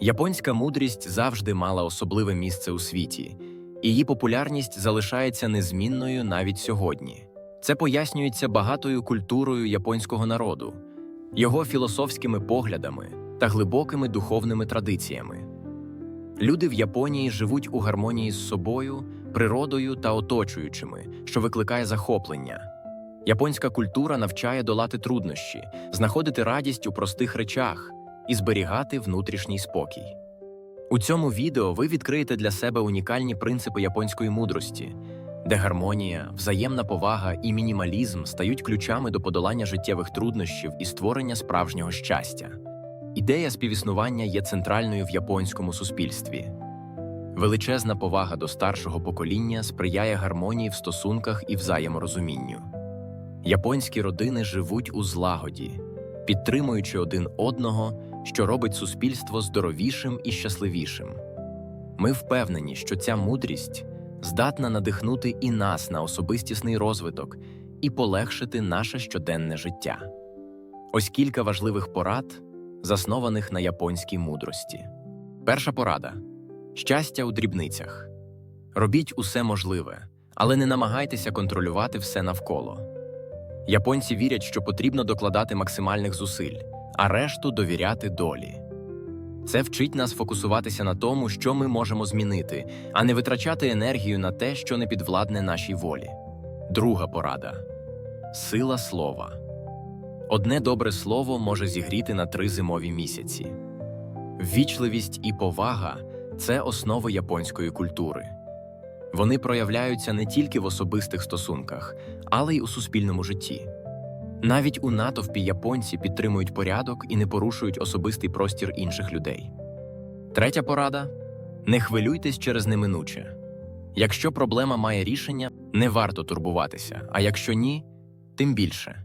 Японська мудрість завжди мала особливе місце у світі, її популярність залишається незмінною навіть сьогодні. Це пояснюється багатою культурою японського народу, його філософськими поглядами та глибокими духовними традиціями. Люди в Японії живуть у гармонії з собою, природою та оточуючими, що викликає захоплення. Японська культура навчає долати труднощі, знаходити радість у простих речах і зберігати внутрішній спокій. У цьому відео ви відкриєте для себе унікальні принципи японської мудрості, де гармонія, взаємна повага і мінімалізм стають ключами до подолання життєвих труднощів і створення справжнього щастя. Ідея співіснування є центральною в японському суспільстві. Величезна повага до старшого покоління сприяє гармонії в стосунках і взаєморозумінню. Японські родини живуть у злагоді, підтримуючи один одного, що робить суспільство здоровішим і щасливішим. Ми впевнені, що ця мудрість здатна надихнути і нас на особистісний розвиток і полегшити наше щоденне життя. Ось кілька важливих порад, заснованих на японській мудрості. Перша порада щастя у дрібницях. Робіть усе можливе, але не намагайтеся контролювати все навколо. Японці вірять, що потрібно докладати максимальних зусиль, а решту довіряти долі. Це вчить нас фокусуватися на тому, що ми можемо змінити, а не витрачати енергію на те, що не підвладне нашій волі. Друга порада сила слова. Одне добре слово може зігріти на три зимові місяці. Ввічливість і повага це основи японської культури. Вони проявляються не тільки в особистих стосунках, але й у суспільному житті. Навіть у натовпі японці підтримують порядок і не порушують особистий простір інших людей. Третя порада не хвилюйтесь через неминуче. Якщо проблема має рішення, не варто турбуватися, а якщо ні, тим більше.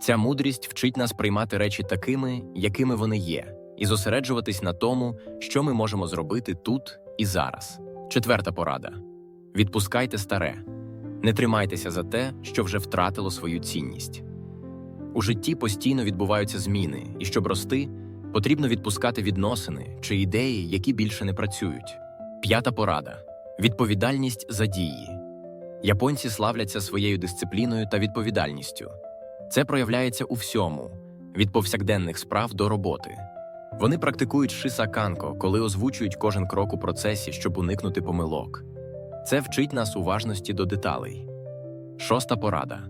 Ця мудрість вчить нас приймати речі такими, якими вони є, і зосереджуватись на тому, що ми можемо зробити тут і зараз. Четверта порада відпускайте старе, не тримайтеся за те, що вже втратило свою цінність. У житті постійно відбуваються зміни, і щоб рости, потрібно відпускати відносини чи ідеї, які більше не працюють. П'ята порада відповідальність за дії. Японці славляться своєю дисципліною та відповідальністю. Це проявляється у всьому від повсякденних справ до роботи. Вони практикують шисаканко, коли озвучують кожен крок у процесі, щоб уникнути помилок. Це вчить нас уважності до деталей. Шоста порада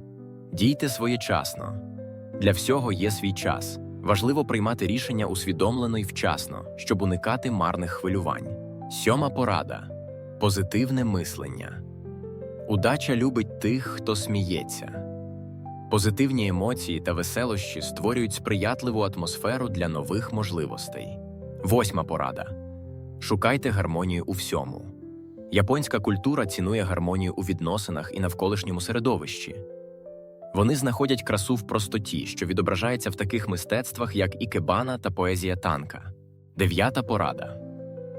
дійте своєчасно. Для всього є свій час. Важливо приймати рішення усвідомлено і вчасно, щоб уникати марних хвилювань. Сьома порада позитивне мислення. Удача любить тих, хто сміється. Позитивні емоції та веселощі створюють сприятливу атмосферу для нових можливостей. Восьма порада шукайте гармонію у всьому. Японська культура цінує гармонію у відносинах і навколишньому середовищі. Вони знаходять красу в простоті, що відображається в таких мистецтвах, як ікебана та поезія танка. Дев'ята порада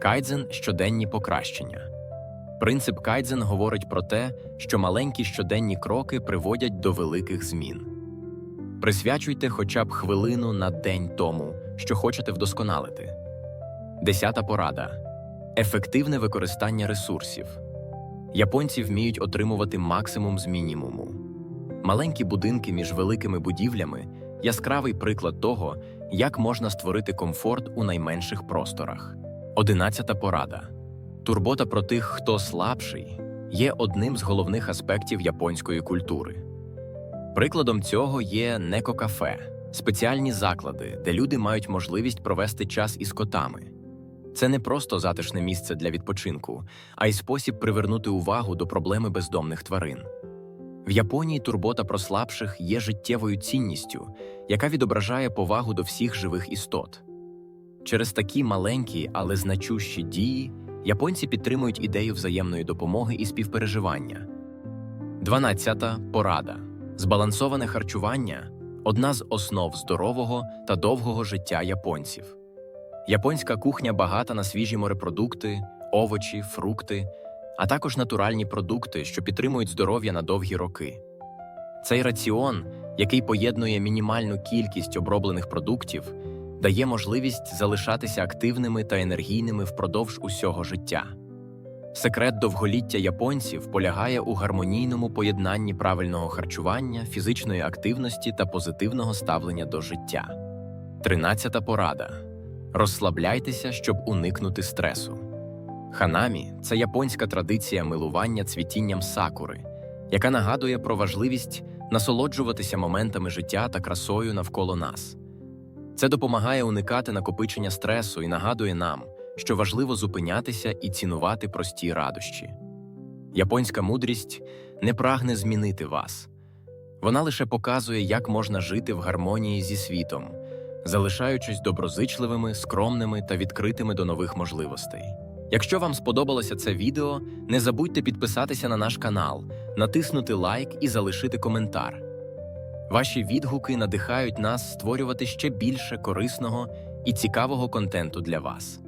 кайдзен щоденні покращення. Принцип кайдзен говорить про те, що маленькі щоденні кроки приводять до великих змін. Присвячуйте хоча б хвилину на день тому, що хочете вдосконалити. Десята порада ефективне використання ресурсів. Японці вміють отримувати максимум з мінімуму. Маленькі будинки між великими будівлями яскравий приклад того, як можна створити комфорт у найменших просторах. Одинадцята порада. Турбота про тих, хто слабший, є одним з головних аспектів японської культури. Прикладом цього є некокафе – спеціальні заклади, де люди мають можливість провести час із котами. Це не просто затишне місце для відпочинку, а й спосіб привернути увагу до проблеми бездомних тварин. В Японії турбота про слабших є життєвою цінністю, яка відображає повагу до всіх живих істот. Через такі маленькі, але значущі дії японці підтримують ідею взаємної допомоги і співпереживання. 12. порада. Збалансоване харчування одна з основ здорового та довгого життя японців. Японська кухня багата на свіжі морепродукти, овочі, фрукти, а також натуральні продукти, що підтримують здоров'я на довгі роки. Цей раціон, який поєднує мінімальну кількість оброблених продуктів, дає можливість залишатися активними та енергійними впродовж усього життя. Секрет довголіття японців полягає у гармонійному поєднанні правильного харчування, фізичної активності та позитивного ставлення до життя. Тринадцята порада. Розслабляйтеся, щоб уникнути стресу. Ханамі це японська традиція милування цвітінням сакури, яка нагадує про важливість насолоджуватися моментами життя та красою навколо нас. Це допомагає уникати накопичення стресу і нагадує нам, що важливо зупинятися і цінувати прості радощі. Японська мудрість не прагне змінити вас. Вона лише показує, як можна жити в гармонії зі світом, залишаючись доброзичливими, скромними та відкритими до нових можливостей. Якщо вам сподобалося це відео, не забудьте підписатися на наш канал, натиснути лайк і залишити коментар. Ваші відгуки надихають нас створювати ще більше корисного і цікавого контенту для вас.